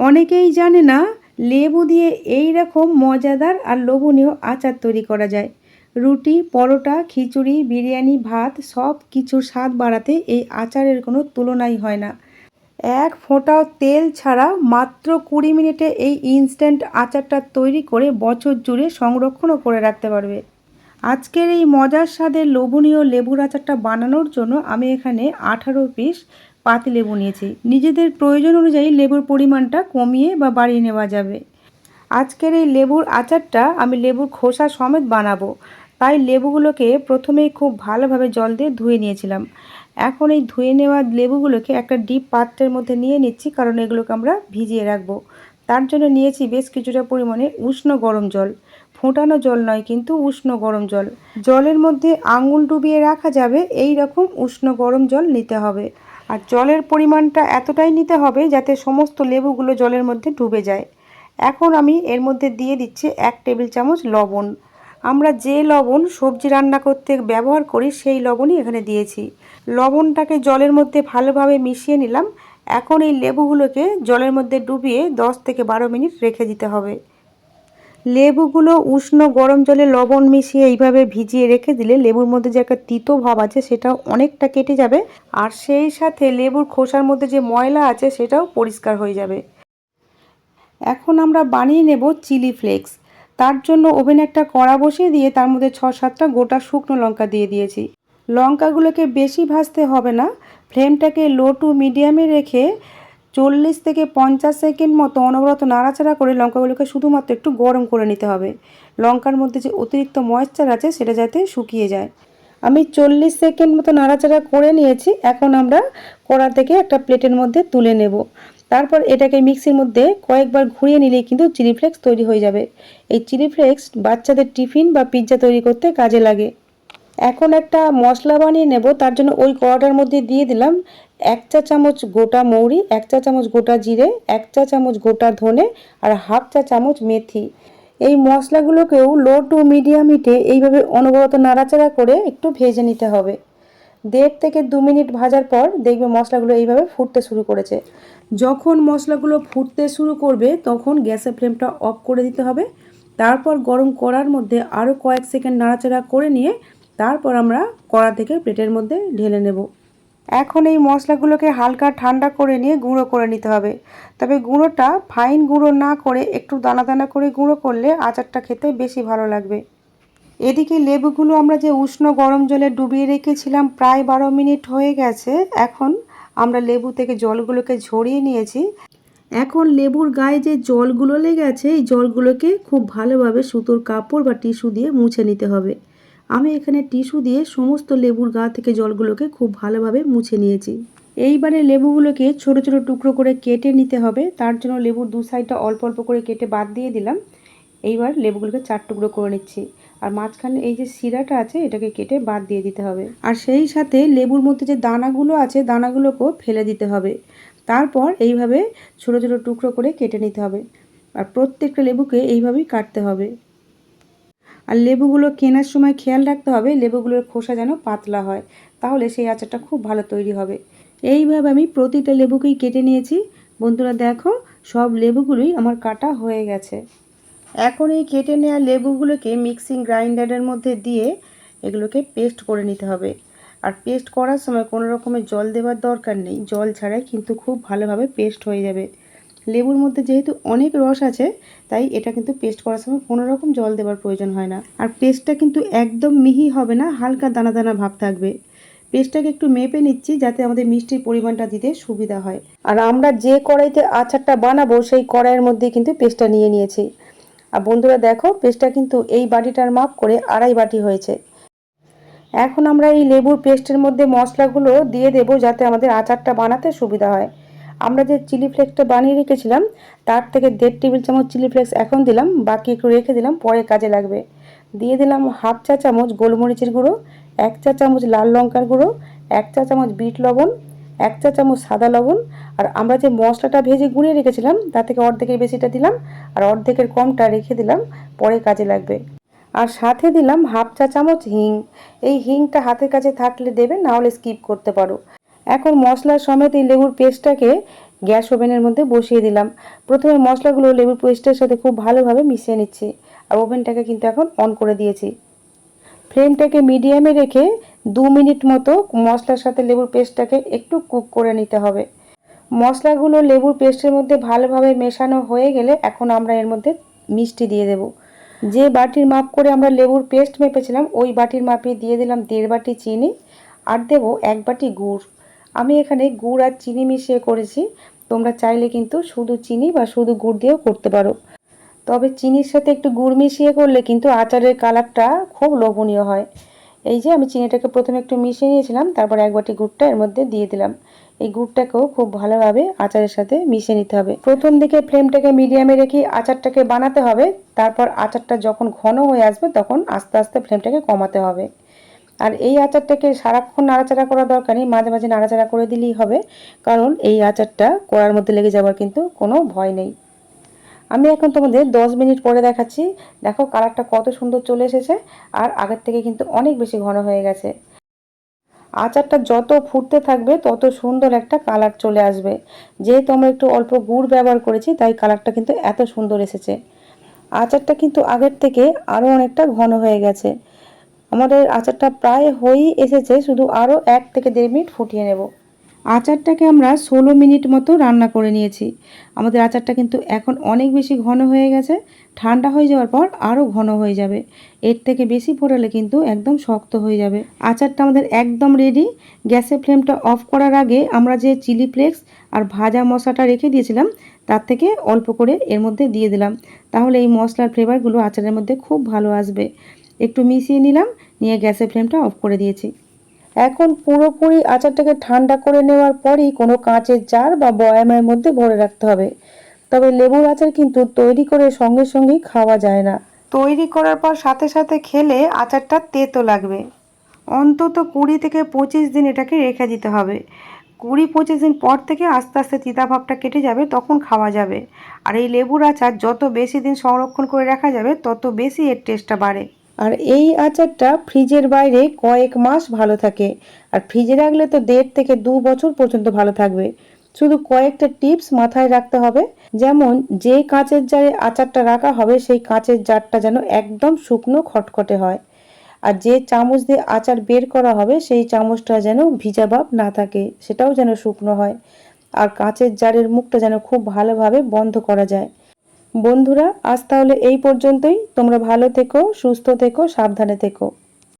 অনেকেই জানে না, লেবু দিয়ে এই রকম মজাদার আর লোভনীয় আচার তৈরি করা যায়। রুটি, পরোটা, খিচুড়ি, বিরিয়ানি, ভাত সব কিছুর স্বাদ বাড়াতে এই আচারের কোনো তুলনাই হয় না। এক ফোঁটাও তেল ছাড়া মাত্র কুড়ি মিনিটে এই ইনস্ট্যান্ট আচারটা তৈরি করে বছর জুড়ে সংরক্ষণও করে রাখতে পারবে। আজকের এই মজার স্বাদের লোভনীয় লেবুর আচারটা বানানোর জন্য আমি এখানে আঠারো পিস পাতি লেবু নিয়েছি। নিজেদের প্রয়োজন অনুযায়ী লেবুর পরিমাণটা কমিয়ে বা বাড়িয়ে নেওয়া যাবে। আজকের এই লেবুর আচারটা আমি লেবুর খোসা সমেত বানাবো। তাই লেবুগুলোকে প্রথমেই খুব ভালোভাবে জল দিয়ে ধুয়ে নিয়েছিলাম। এখন এই ধুয়ে নেওয়া লেবুগুলোকে একটা ডিপ পাত্রের মধ্যে নিয়ে নিচ্ছি, কারণ এগুলোকে আমরা ভিজিয়ে রাখব। তার জন্য নিয়েছি বেশ কিছুটা পরিমাণে উষ্ণ গরম জল। ফোটানো জল নয়, কিন্তু উষ্ণ গরম জল। জলের মধ্যে আঙুল ডুবিয়ে রাখা যাবে এই রকম উষ্ণ গরম জল নিতে হবে। আর জলের পরিমাণটা এতটাই নিতে হবে যাতে সমস্ত লেবুগুলো জলের মধ্যে ডুবে যায়। এখন আমি এর মধ্যে দিয়ে দিচ্ছি এক টেবিল চামচ লবণ। আমরা যে লবণ সবজি রান্না করতে ব্যবহার করি সেই লবণই এখানে দিয়েছি। লবণটাকে জলের মধ্যে ভালোভাবে মিশিয়ে নিলাম। এখন এই লেবুগুলোকে জলের মধ্যে ডুবিয়ে 10 থেকে বারো মিনিট রেখে দিতে হবে। লেবুগুলো উষ্ণ গরম জলে লবণ মিশিয়ে এইভাবে ভিজিয়ে রেখে দিলে লেবুর মধ্যে যে একটা তিতো ভাব আছে সেটাও অনেকটা কেটে যাবে। আর সেই সাথে লেবুর খোসার মধ্যে যে ময়লা আছে, সেটাও পরিষ্কার হয়ে যাবে। এখন আমরা বানিয়ে নেব চিলি ফ্লেক্স। তার জন্য ওভেনে একটা কড়া বসিয়ে দিয়ে তার মধ্যে ছ সাতটা গোটা শুকনো লঙ্কা দিয়ে দিয়েছি। লঙ্কাগুলোকে বেশি ভাজতে হবে না। ফ্লেমটাকে লো টু মিডিয়ামে রেখে চল্লিশ থেকে পঞ্চাশ সেকেন্ড মতো অনবরত নাড়াচাড়া করে লঙ্কাগুলোকে শুধুমাত্র একটু গরম করে নিতে হবে। লঙ্কার মধ্যে যে অতিরিক্ত ময়েশ্চার আছে, সেটা যাতে শুকিয়ে যায়। আমি চল্লিশ সেকেন্ড মতো নাড়াচাড়া করে নিয়েছি। এখন আমরা কড়া থেকে একটা প্লেটের মধ্যে তুলে নেব। তারপর এটাকে মিক্সির মধ্যে কয়েকবার ঘুরিয়ে নিলেই কিন্তু চিলি ফ্লেক্স তৈরি হয়ে যাবে। এই চিলি ফ্লেক্স বাচ্চাদের টিফিন বা পিৎজা তৈরি করতে কাজে লাগে। এখন একটা মশলা বানিয়ে নেব। তার জন্য ওই কড়াটার মধ্যে দিয়ে দিলাম এক চা চামচ গোটা মৌরি, এক চা চামচ গোটা জিরে, এক চা চামচ গোটা ধনে আর হাফ চা চামচ মেথি। এই মশলাগুলোকেও লো টু মিডিয়াম হিটে এইভাবে অনবরত নাড়াচাড়া করে একটু ভেজে নিতে হবে। দেড় থেকে দু মিনিট ভাজার পর দেখবে মশলাগুলো এইভাবে ফুটতে শুরু করেছে। যখন মশলাগুলো ফুটতে শুরু করবে, তখন গ্যাসের ফ্লেমটা অফ করে দিতে হবে। তারপর গরম করার মধ্যে আরও কয়েক সেকেন্ড নাড়াচাড়া করে নিয়ে তারপর আমরা কড়া থেকে প্লেটের মধ্যে ঢেলে নেব। এখন এই মশলাগুলোকে হালকা ঠান্ডা করে নিয়ে গুঁড়ো করে নিতে হবে। তবে গুঁড়োটা ফাইন গুঁড়ো না করে একটু দানা দানা করে গুঁড়ো করলে আচারটা খেতে বেশি ভালো লাগবে। এদিকে লেবুগুলো আমরা যে উষ্ণ গরম জলে ডুবিয়ে রেখেছিলাম প্রায় বারো মিনিট হয়ে গেছে, এখন আমরা লেবু থেকে জলগুলোকে ঝরিয়ে নিয়েছি। এখন লেবুর গায়ে যে জলগুলো লেগেছে এই জলগুলোকে খুব ভালোভাবে সুতোর কাপড় বা টিস্যু দিয়ে মুছে নিতে হবে। আমি এখানে টিস্যু দিয়ে সমস্ত লেবুর গা থেকে জলগুলোকে খুব ভালোভাবে মুছে নিয়েছি। এইবারে লেবুগুলোকে ছোট ছোট টুকরো করে কেটে নিতে হবে। তার জন্য লেবুর দু সাইডটা অল্প অল্প করে কেটে বাদ দিয়ে দিলাম। এইবার লেবুগুলোকে চার টুকরো করে নিচ্ছি। আর মাঝখানে এই যে শিরাটা আছে, এটাকে কেটে বাদ দিয়ে দিতে হবে। আর সেই সাথে লেবুর মধ্যে যে দানাগুলো আছে, দানাগুলোকেও ফেলে দিতে হবে। তারপর এইভাবে ছোট ছোট টুকরো করে কেটে নিতে হবে। আর প্রত্যেকটা লেবুকে এইভাবেই কাটতে হবে। আর লেবুগুলো কেনার সময় খেয়াল রাখতে হবে, লেবুগুলোর খোসা যেন পাতলা হয়, তাহলে সেই আচারটা খুব ভালো তৈরি হবে। এইভাবে আমি প্রতিটা লেবুকেই কেটে নিয়েছি। বন্ধুরা দেখো, সব লেবুগুলোই আমার কাটা হয়ে গেছে। এখন এই কেটে নেওয়া লেবুগুলোকে মিক্সিং গ্রাইন্ডারের মধ্যে দিয়ে এগুলোকে পেস্ট করে নিতে হবে। আর পেস্ট করার সময় কোনো রকমের জল দেওয়ার দরকার নেই, জল ছাড়াই কিন্তু খুব ভালোভাবে পেস্ট হয়ে যাবে। লেবুর মধ্যে যেহেতু অনেক রস আছে, তাই এটা কিন্তু পেস্ট করার সময় কোনো রকম জল দেওয়ার প্রয়োজন হয় না। আর পেস্টটা কিন্তু একদম মিহি হবে না, হালকা দানা দানা ভাব থাকবে। পেস্টটাকে একটু মেপে নিচ্ছি যাতে আমাদের মিষ্টির পরিমাণটা দিতে সুবিধা হয়। আর আমরা যে কড়াইতে আচারটা বানাবো, সেই কড়াইয়ের মধ্যে কিন্তু পেস্টটা নিয়ে নিয়েছি। আর বন্ধুরা দেখো পেস্টটা কিন্তু এই বাটিটার মাপ করে আড়াই বাটি হয়েছে। এখন আমরা এই লেবুর পেস্টের মধ্যে মশলাগুলো দিয়ে দেবো যাতে আমাদের আচারটা বানাতে সুবিধা হয়। আমরা যে চিলি ফ্লেক্সটা বানিয়ে রেখেছিলাম, তার থেকে দেড় টেবিল চামচ চিলি ফ্লেক্স এখন দিলাম, বাকি একটু রেখে দিলাম, পরে কাজে লাগবে। দিয়ে দিলাম হাফ চা চামচ গোলমরিচের গুঁড়ো, এক চা চামচ লাল লঙ্কার গুঁড়ো, এক চা চামচ বিট লবণ, এক চা চামচ সাদা লবণ, আর আমরা যে মশলাটা ভেজে গুঁড়িয়ে রেখেছিলাম তা থেকে অর্ধেকের বেশিটা দিলাম, আর অর্ধেকের কমটা রেখে দিলাম, পরে কাজে লাগবে। আর সাথে দিলাম হাফ চা চামচ হিং। এই হিংটা হাতের কাছে থাকলে দেবে, না হলে স্কিপ করতে পারো। এখন মশলার সমেত এই লেবুর পেস্টটাকে গ্যাস ওভেনের মধ্যে বসিয়ে দিলাম। প্রথমে মশলাগুলো লেবুর পেস্টের সাথে খুব ভালোভাবে মিশিয়ে নিচ্ছি আর ওভেনটাকে কিন্তু এখন অন করে দিয়েছি। ফ্লেমটাকে মিডিয়ামে রেখে দু মিনিট মতো মশলার সাথে লেবুর পেস্টটাকে একটু কুক করে নিতে হবে। মশলাগুলো লেবুর পেস্টের মধ্যে ভালোভাবে মেশানো হয়ে গেলে এখন আমরা এর মধ্যে মিষ্টি দিয়ে দেব। যে বাটির মাপ করে আমরা লেবুর পেস্ট মেপেছিলাম, ওই বাটির মাপে দিয়ে দিলাম দেড় বাটি চিনি আর দেব এক বাটি গুড়। আমি এখানে গুড় আর চিনি মিশিয়ে করেছি। তোমরা চাইলে কিন্তু শুধু চিনি বা শুধু গুড় দিয়েও করতে পারো। তবে চিনির সাথে একটু গুড় মিশিয়ে করলে কিন্তু আচারের কালারটা খুব লোভনীয় হয়। এই যে আমি চিনিটাকে প্রথমে একটু মিশিয়ে নিয়েছিলাম, তারপর এক বাটি গুড়টা এর মধ্যে দিয়ে দিলাম। এই গুড়টাকেও খুব ভালোভাবে আচারের সাথে মিশিয়ে নিতে হবে। প্রথম দিকে ফ্লেমটাকে মিডিয়ামে রেখে আচারটাকে বানাতে হবে। তারপর আচারটা যখন ঘন হয়ে আসবে, তখন আস্তে আস্তে ফ্লেমটাকে কমাতে হবে। আর এই আচারটাকে সারাক্ষণ নাড়াচাড়া করা দরকার নেই মাঝে মাঝে নাড়াচাড়া করে দিলেই হবে। কারণ এই আচারটা কড়ার মধ্যে লেগে যাওয়ার কিন্তু কোনো ভয় নেই। আমি এখন তোমাদের দশ মিনিট পরে দেখাচ্ছি। দেখো কালারটা কত সুন্দর চলে এসেছে আর আগের থেকে কিন্তু অনেক বেশি ঘন হয়ে গেছে। আচারটা যত ফুটতে থাকবে, তত সুন্দর একটা কালার চলে আসবে। যেহেতু আমরা একটু অল্প গুড় ব্যবহার করেছি, তাই কালারটা কিন্তু এত সুন্দর এসেছে। আচারটা কিন্তু আগের থেকে আরও অনেকটা ঘন হয়ে গেছে। আমাদের আচারটা প্রায় হয়েই এসেছে, শুধু আরও এক থেকে দেড় মিনিট ফুটিয়ে নেব। আচারটাকে আমরা ষোলো মিনিট মতো রান্না করে নিয়েছি। আমাদের আচারটা কিন্তু এখন অনেক বেশি ঘন হয়ে গেছে। ঠান্ডা হয়ে যাওয়ার পর আরও ঘন হয়ে যাবে। এর থেকে বেশি ফোটালে কিন্তু একদম শক্ত হয়ে যাবে। আচারটা আমাদের একদম রেডি গ্যাসের ফ্লেমটা অফ করার আগে আমরা যে চিলি ফ্লেক্স আর ভাজা মশলাটা রেখে দিয়েছিলাম, তার থেকে অল্প করে এর মধ্যে দিয়ে দিলাম। তাহলে এই মশলার ফ্লেভারগুলো আচারের মধ্যে খুব ভালো আসবে। একটু মিশিয়ে নিলাম, নিয়ে গ্যাসের ফ্লেমটা অফ করে দিয়েছি। এখন পুরোপুরি আচারটাকে ঠান্ডা করে নেওয়ার পরই কোনো কাঁচের জার বা বয়ামের মধ্যে ভরে রাখতে হবে। তবে লেবুর আচার কিন্তু তৈরি করে সঙ্গে সঙ্গেই খাওয়া যায় না। তৈরি করার পর সাথে সাথে খেলে আচারটা তেতো লাগবে। অন্তত কুড়ি থেকে পঁচিশ দিন এটাকে রেখে দিতে হবে। কুড়ি পঁচিশ দিন পর থেকে আস্তে আস্তে চিতাভাবটা কেটে যাবে, তখন খাওয়া যাবে। আর এই লেবুর আচার যত বেশি দিন সংরক্ষণ করে রাখা যাবে, তত বেশি এর টেস্টটা বাড়ে। আর এই আচারটা ফ্রিজের বাইরে কয়েক মাস ভালো থাকে। আর ফ্রিজে রাখলে তো দেড় থেকে দু বছর পর্যন্ত ভালো থাকবে। শুধু কয়েকটা টিপস মাথায় রাখতে হবে, যেমন যে কাঁচের জারে আচারটা রাখা হবে, সেই কাঁচের জারটা যেন একদম শুকনো খটখটে হয়। আর যে চামচ দিয়ে আচার বের করা হবে, সেই চামচটা যেন ভিজা ভাব না থাকে, সেটাও যেন শুকনো হয়। আর কাঁচের জারের মুখটা যেন খুব ভালোভাবে বন্ধ করা যায়। বন্ধুরা আজ তাহলে এই পর্যন্তই। তোমরা ভালো থেকো সুস্থ থেকো সাবধানে থেকো।